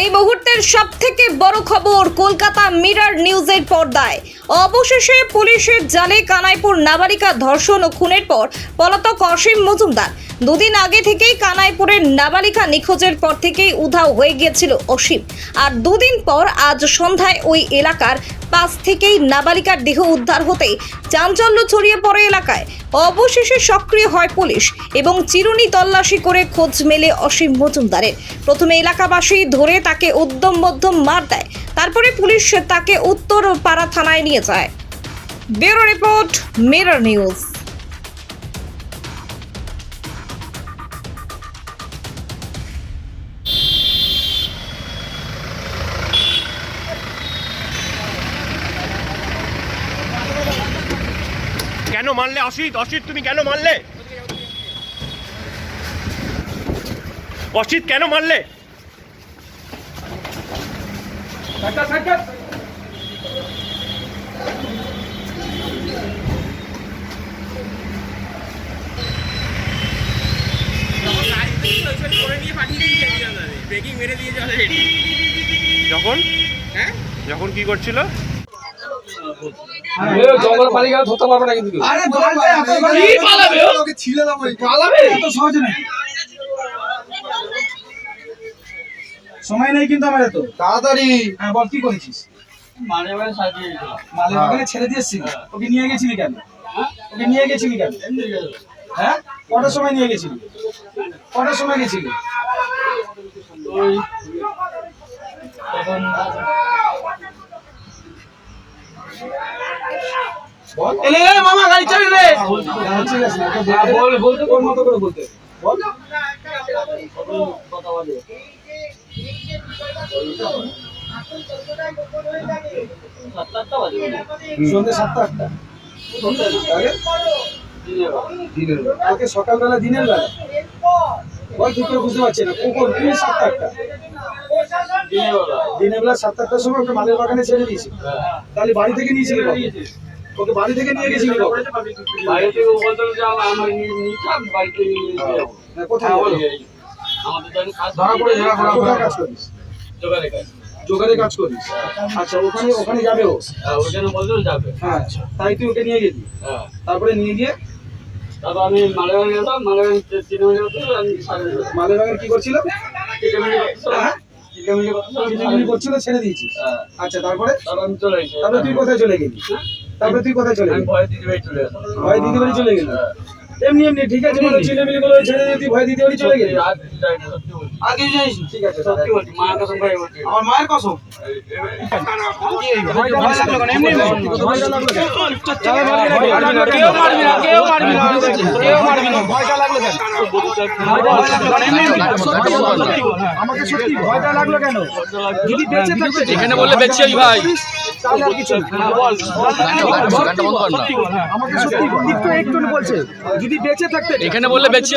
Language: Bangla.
এই মুহূর্তের সব থেকে বড় খবর কলকাতা মিরর নিউজের পর্দায়। অবশেষে পুলিশের জালে কানাইপুর নাবালিকা ধর্ষণ ও খুনের পর পলাতক অসীম মজুমদার। দুদিন আগে থেকেই কানাইপুরের নাবালিকা নিখোঁজের পর থেকেই উধাও হয়ে গিয়েছিল অসীম। আর দুদিন পর আজ সন্ধ্যায় ওই এলাকার পাশ থেকেই নাবালিকার দেহ উদ্ধার হতেই চাঞ্চল্য ছড়িয়ে পড়ে এলাকায়। অবশেষে সক্রিয় হয় পুলিশ এবং চিরুনি তল্লাশি করে খোঁজ মেলে অসীম মজুমদারের। প্রথমে এলাকাবাসী ধরে তাকে উদ্যম মধ্যম মার দেয়, তারপরে পুলিশ তাকে উত্তর পাড়া থানায় নিয়ে যায়। Bureau report, Mirror News. কেন মারলে অসিত? অসিত তুমি কেন মারলে? অসিত কেন মারলে? যখন? যখন কি করছিল? জঙ্গল পালিয়ে গেলে ধরতে পারবে না কিন্তু আরে পালাবে? ওকে ছিলে দাও পালাবে? এত সহজ না সময় নেই কিন্তু আমার এত তাড়াতাড়ি। হ্যাঁ বল কি করেছিস? মালের বাগানে ছেড়ে দিয়েছিস ওকে নিয়ে গেছিলি কেন? ওকে নিয়ে গেছিলি কেন? হ্যাঁ? কটার সময় নিয়ে গেছিলি? কটার সময় গেছিলি? বল এলে মামা গাড়ি চাবি রে ঠিক আছে বল বলতে কোন মতো করে বলতে? বল। সন্ধ্যে সাতটা আটটা। দিনের কালকে সকালবেলা দিনের বেলা। বল তুই কেউ বুঝতে পারছি না। কখন তুমি সাতটা আটটা। দিনের বেলা সাতটা আটটার সময় ওকে মালের বাগানে ছেড়ে দিয়েছি। তাহলে বাড়ি থেকে নিয়েছিলি? ওকে বাড়ি থেকে নিয়ে কখন? বাইরে থেকে বলতো যে আমার বাড়িতে নিয়ে যাব। কোথায় বলো? আমাদের কাজ ধরা পড়ে কাজ করিস জোগাড়ে কাজ। জোগাড়ে কাজ করিস আচ্ছা ওখানে ওখানে যাবে ও হ্যাঁ, ওখানে বললেও যাবে। হ্যাঁ আচ্ছা তাই তুই ওকে নিয়ে গেলি হ্যাঁ। তারপরে নিয়ে গিয়ে তারপর আমি মালেগাঁও গেলাম, মালেগাঁও তে- চিনেমানি আমি কি করছিল হ্যাঁ? চিনেমানি করতে আমি চিনি করছিল ছেড়ে দিয়েছিস হ্যাঁ। আচ্ছা তারপরে। তারপরে তুই কোথায় চলে গেলি তারপরে তুই কোথায় চলে গেলি? ভয়ে দিদি বাড়ি চলে গেলাম। ভয় দিদি বাড়ি চলে গেলি? এমনি এমনি ঠিক আছে ছেলে চিনেমিলি ছেড়ে দিয়ে তুই ভয় দিদি বাড়ি চলে গেলি? আর ঠিক আছে সত্যি বলছি, মায়ের কাছে ভয় বলছি। আমার মায়ের কসম। কেউ মারবি না কেউ। মারবি না কেউ মারবি না ভয়টা লাগল কেন? আমাকে সত্যি ভয়টা লাগল কেন? দিদি বেঁচে থাকতে এখানে বললে বেঁচে ভাই। তাহলে না। আমাকে সত্যি একটু বলছে। দিদি বেঁচে থাকতে এখানে বললে বেঁচে